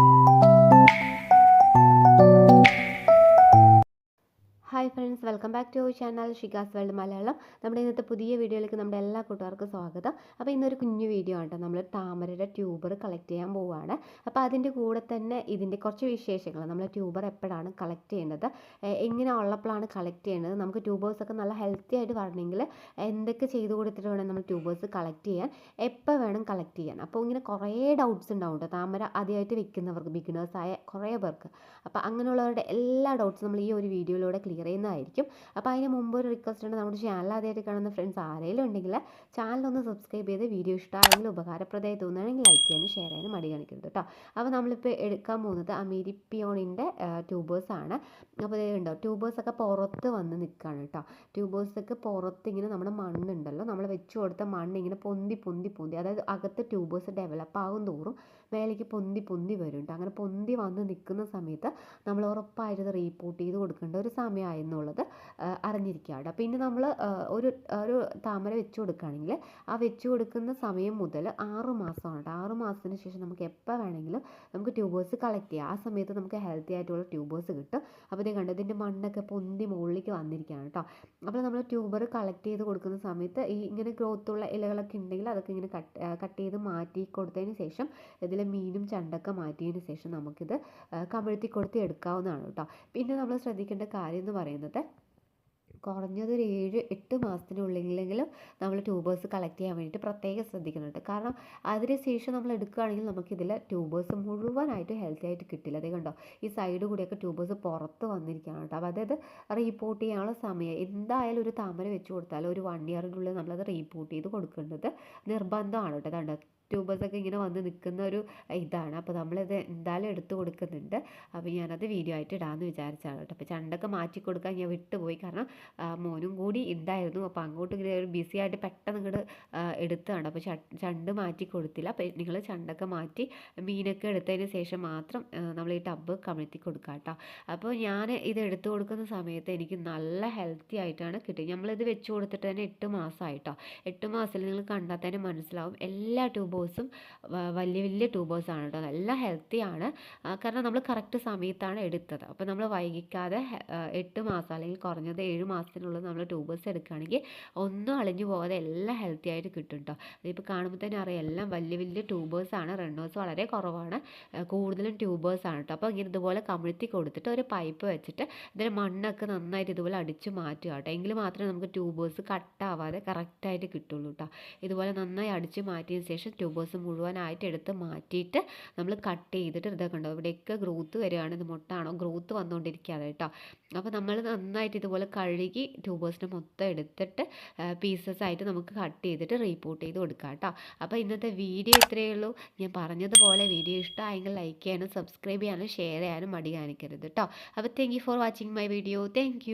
thank you hi friends welcome back to our channel Shigas world Malayalam നമ്മുടെ ഇന്നത്തെ പുതിയ വീഡിയോയിലേക്ക് നമ്മുടെ എല്ലാ കൂട്ടുകാർക്കും സ്വാഗതം. അപ്പോൾ ഇന്നൊരു കുഞ്ഞു വീഡിയോ ആണ് നമ്മൾ താമരയുടെ ട്യൂബർ കളക്ട് ചെയ്യാൻ പോവുകയാണ് അപ്പോൾ അതിന്റെ കൂടെ തന്നെ ഇതിന്റെ കുറച്ച് വിശേഷങ്ങൾ. നമ്മൾ ട്യൂബർ എപ്പോഴാണ് കളക്ട് ചെയ്യേണ്ടത്? എങ്ങനെ ഉള്ളപ്പോഴാണ് കളക്ട് ചെയ്യേണ്ടത്? നമുക്ക് ട്യൂബേഴ്സ് ഒക്കെ നല്ല ഹെൽത്തി ആയിട്ട് വരണമെങ്കിൽ എന്തൊക്കെ ചെയ്ത് കൊടുത്തിട്ട് വേണം നമ്മൾ ട്യൂബേഴ്സ് കളക്ട് ചെയ്യാൻ? എപ്പോൾ വേണം കളക്ട് ചെയ്യാൻ? അപ്പോൾ ഇങ്ങനെ കുറേ ഡൗട്ട്സ് ഉണ്ടാവും കേട്ടോ. താമര ആദ്യമായിട്ട് വെക്കുന്നവർക്ക് ബിഗിനേഴ്സായ കുറേ പേർക്ക്. അപ്പോൾ അങ്ങനെയുള്ളവരുടെ എല്ലാ ഡൗട്ട്സും നമ്മൾ ഈ ഒരു വീഡിയോയിലൂടെ ക്ലിയർ ചെയ്യുന്നതായിരിക്കും അപ്പോൾ അതിന് മുമ്പ് ഒരു റിക്വസ്റ്റ് ഉണ്ട്. നമ്മുടെ ചാനൽ ആദ്യമായിട്ട് കാണുന്ന ഫ്രണ്ട്സ് ആരെങ്കിലും ഉണ്ടെങ്കിൽ ചാനൽ ഒന്ന് സബ്സ്ക്രൈബ് ചെയ്ത് വീഡിയോ ഇഷ്ടമായെങ്കിൽ ഉപകാരപ്രദമായി തോന്നുകയാണെങ്കിൽ ലൈക്ക് ചെയ്യാനും ഷെയർ ചെയ്യാനും മടി കാണിക്കരുത് കേട്ടോ അപ്പോൾ നമ്മളിപ്പോൾ എടുക്കാൻ പോകുന്നത് അമീരിപ്പിയോണിന്റെ ട്യൂബേഴ്സാണ് അപ്പോൾ ഇത് ഉണ്ടോ ട്യൂബേഴ്സൊക്കെ പുറത്ത് വന്ന് നിൽക്കുകയാണ് കേട്ടോ ട്യൂബേഴ്സൊക്കെ പുറത്ത് ഇങ്ങനെ നമ്മുടെ മണ്ണുണ്ടല്ലോ. നമ്മൾ വെച്ച് കൊടുത്ത മണ്ണ് ഇങ്ങനെ പൊന്തി പൊന്തി പൊന്തി അതായത് അകത്ത് ട്യൂബേഴ്സ് ഡെവലപ്പ് ആകും തോറും മേലേക്ക് പൊന്തി പൊന്തി വരും കേട്ടോ അങ്ങനെ പൊന്തി വന്ന് നിൽക്കുന്ന സമയത്ത് നമ്മൾ ഉറപ്പായിട്ട് റീപ്പോർട്ട് ചെയ്ത് കൊടുക്കേണ്ട ഒരു സമയമായി എന്നുള്ളത് അറിഞ്ഞിരിക്കുക കേട്ടോ പിന്നെ നമ്മൾ ഒരു ഒരു താമര വെച്ച് കൊടുക്കുകയാണെങ്കിൽ ആ വെച്ച് കൊടുക്കുന്ന സമയം മുതൽ ആറ് മാസമാണ് കേട്ടോ. ആറ് മാസത്തിന് ശേഷം നമുക്ക് എപ്പോൾ വേണമെങ്കിലും നമുക്ക് ട്യൂബേഴ്സ് കളക്ട് ചെയ്യാം. ആ സമയത്ത് നമുക്ക് ഹെൽത്തി ആയിട്ടുള്ള ട്യൂബേഴ്സ് കിട്ടും. അപ്പോൾ ഇത് കണ്ടോ ഇതിന്റെ മണ്ണൊക്കെ പൊന്തി മുകളിലേക്ക് വന്നിരിക്കുകയാണ് കേട്ടോ. അപ്പോൾ നമ്മൾ ട്യൂബർ കളക്ട് ചെയ്ത് കൊടുക്കുന്ന സമയത്ത് ഈ ഇങ്ങനെ ഗ്രോത്തുള്ള ഇലകളൊക്കെ ഉണ്ടെങ്കിൽ അതൊക്കെ ഇങ്ങനെ കട്ട് കട്ട് ചെയ്ത് മാറ്റി കൊടുത്തതിന് ശേഷം ഇതിലെ മീനും ചണ്ടൊക്കെ മാറ്റിയതിന് ശേഷം നമുക്കിത് കമഴ്ത്തി കൊടുത്ത് എടുക്കാവുന്നതാണ് കേട്ടോ. പിന്നെ നമ്മൾ ശ്രദ്ധിക്കേണ്ട കാര്യം എന്ന് പറയുന്നത് കുറഞ്ഞത് ഒരു ഏഴ് എട്ട് മാസത്തിനുള്ളിലെങ്കിലും നമ്മൾ ട്യൂബേഴ്സ് കളക്ട് ചെയ്യാൻ വേണ്ടിയിട്ട് പ്രത്യേകം ശ്രദ്ധിക്കുന്നുണ്ട്. കാരണം അതിന് ശേഷം നമ്മൾ എടുക്കുകയാണെങ്കിൽ നമുക്കിതിൽ ട്യൂബേഴ്സ് മുഴുവനായിട്ട് ഹെൽത്തി ആയിട്ട് കിട്ടില്ല. അതേ കണ്ടോ? ഈ സൈഡ് കൂടിയൊക്കെ ട്യൂബേഴ്സ് പുറത്ത് വന്നിരിക്കുകയാണ് കേട്ടോ. അപ്പോൾ അതായത് റിപ്പോർട്ട് ചെയ്യാനുള്ള സമയം എന്തായാലും ഒരു താമര വെച്ച് കൊടുത്താലും ഒരു വൺ ഇയറിനുള്ളിൽ നമ്മളത് റിപ്പോർട്ട് ചെയ്ത് കൊടുക്കേണ്ടത് നിർബന്ധമാണ് കേട്ടോ. കണ്ടോ ട്യൂബേഴ്സൊക്കെ ഇങ്ങനെ വന്ന് നിൽക്കുന്ന ഒരു ഇതാണ്. അപ്പോൾ നമ്മളിത് എന്തായാലും എടുത്ത് കൊടുക്കുന്നുണ്ട്. അപ്പോൾ ഞാനത് വീഡിയോ ആയിട്ട് ഇടാമെന്ന് വിചാരിച്ചാണ് കേട്ടോ. അപ്പോൾ ചണ്ടൊക്കെ മാറ്റി കൊടുക്കാൻ ഞാൻ വിട്ടുപോയി. കാരണം മോനും കൂടി ഉണ്ടായിരുന്നു അപ്പോൾ അങ്ങോട്ട് ഇങ്ങനെ ഒരു ബിസി ആയിട്ട് പെട്ടെന്ന് ഇങ്ങോട്ട് എടുത്തതാണ്. അപ്പോൾ ചണ്ട് മാറ്റി കൊടുത്തില്ല. അപ്പോൾ നിങ്ങൾ ചണ്ടൊക്കെ മാറ്റി മീനൊക്കെ എടുത്തതിന് ശേഷം മാത്രം നമ്മൾ ഈ ടബ് കമഴ്ത്തി കൊടുക്കുക കേട്ടോ അപ്പോൾ ഞാൻ ഇത് എടുത്തു കൊടുക്കുന്ന സമയത്ത് എനിക്ക് നല്ല ഹെൽത്തി ആയിട്ടാണ് കിട്ടിയത്. നമ്മളിത് വെച്ച് കൊടുത്തിട്ട് തന്നെ എട്ട് മാസമായിട്ടോ എട്ട് മാസത്തിൽ നിങ്ങൾ കണ്ടാൽ തന്നെ മനസ്സിലാവും. എല്ലാ ട്യൂബേഴ്സും വലിയ വലിയ ട്യൂബേഴ്സാണ് കേട്ടോ. നല്ല ഹെൽത്തിയാണ് കാരണം നമ്മൾ കറക്റ്റ് സമയത്താണ് എടുത്തത്. അപ്പോൾ നമ്മൾ വൈകിക്കാതെ എട്ട് മാസം അല്ലെങ്കിൽ കുറഞ്ഞത് ഏഴ് മാസത്തിനുള്ളിൽ നമ്മൾ ട്യൂബേഴ്സ് എടുക്കുകയാണെങ്കിൽ ഒന്നും അളിഞ്ഞു പോകാതെ എല്ലാം ഹെൽത്തി ആയിട്ട് കിട്ടും കേട്ടോ അതിപ്പോൾ കാണുമ്പോൾ തന്നെ അറിയാം എല്ലാം വലിയ വലിയ ട്യൂബേഴ്സാണ് റണ്ണേഴ്സ് വളരെ കുറവാണ്. കൂടുതലും ട്യൂബേഴ്സാണ് കേട്ടോ അപ്പോൾ ഇങ്ങനെ ഇതുപോലെ കമിഴ്ത്തി കൊടുത്തിട്ട് ഒരു പൈപ്പ് വെച്ചിട്ട് ഇതിൽ മണ്ണൊക്കെ നന്നായിട്ട് ഇതുപോലെ അടിച്ച് മാറ്റുക കേട്ടോ എങ്കിൽ മാത്രമേ നമുക്ക് ട്യൂബേഴ്സ് കട്ടാവാതെ കറക്റ്റായിട്ട് കിട്ടുള്ളൂ കേട്ടോ ഇതുപോലെ നന്നായി അടിച്ച് മാറ്റിയതിന് ശേഷം ട്യൂബേഴ്സ് മുഴുവനായിട്ട് എടുത്ത് മാറ്റിയിട്ട് നമ്മൾ കട്ട് ചെയ്തിട്ട് ഇതൊക്കെ ഉണ്ടോ ഇവിടെയൊക്കെ ഗ്രോത്ത് വരികയാണ്. ഇത് മുട്ടാണോ? ഗ്രോത്ത് വന്നുകൊണ്ടിരിക്കുകയാണ് കേട്ടോ. അപ്പോൾ നമ്മൾ നന്നായിട്ട് ഇതുപോലെ കഴുകി ട്യൂബേഴ്സിനെ മൊത്തം എടുത്തിട്ട് പീസസ് ആയിട്ട് നമുക്ക് കട്ട് ചെയ്തിട്ട് റീപ്പോർട്ട് ചെയ്ത് കൊടുക്കാം കേട്ടോ. അപ്പോൾ ഇന്നത്തെ വീഡിയോ ഇത്രയേ ഉള്ളൂ. ഞാൻ പറഞ്ഞതുപോലെ വീഡിയോ ഇഷ്ടമായെങ്കിൽ ലൈക്ക് ചെയ്യാനും സബ്സ്ക്രൈബ് ചെയ്യാനും ഷെയർ ചെയ്യാനും മടി കാണിക്കരുത് കേട്ടോ. അപ്പോൾ thank you for watching my video thank